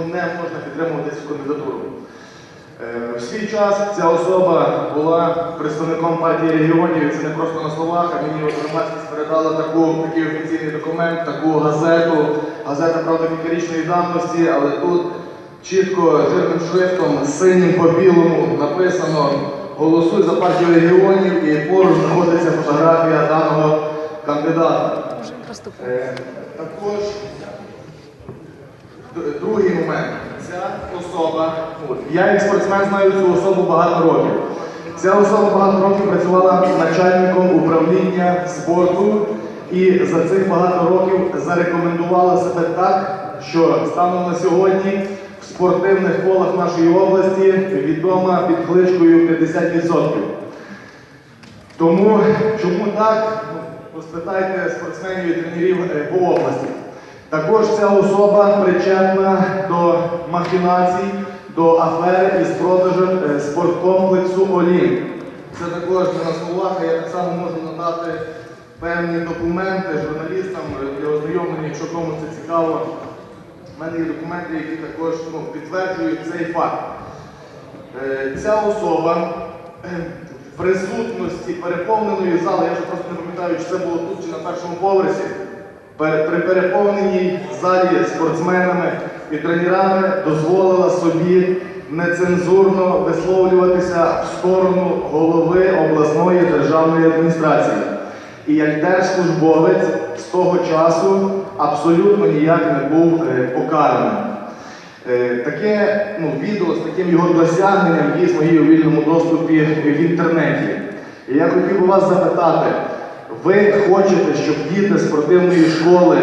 чому не можна підтримувати цю кандидатуру. Е, В свій час ця особа була представником партії регіонів, і це не просто на словах, а мені громадськість передала таку, такий офіційний документ, таку газету. Газета, правда, кількарічної давності, але тут чітко жирним шрифтом, синім по білому написано Голосуй за партію регіонів і поруч знаходиться фотографія даного кандидата. Е, Також Другий момент. Ця особа, я як спортсмен знаю цю особу багато років. Ця особа багато років працювала начальником управління спорту і за цих багато років зарекомендувала себе так, що станом на сьогодні в спортивних колах нашої області відома під кличкою 50%. Тому чому так? Поспитайте спортсменів і тренерів е, по області. Також ця особа причетна до махінацій, до афери із продажем спорткомплексу Олімп. Це також не на словах, а я так само можу надати певні документи журналістам е, для ознайомлення, якщо комусь це цікаво. У мене є документи, які також ну, підтверджують цей факт. Е, Ця особа в присутності переповненої зали, я вже просто не пам'ятаю, чи це було тут чи на першому поверсі, при переповненій залі спортсменами і тренерами дозволила собі нецензурно висловлюватися в сторону голови обласної державної адміністрації. І як держслужбовець з того часу абсолютно ніяк не був е, покараний. Е, Таке ну, відео з таким його досягненням дійсно є у вільному доступі в інтернеті. І я хотів би вас запитати, ви хочете, щоб діти спортивної школи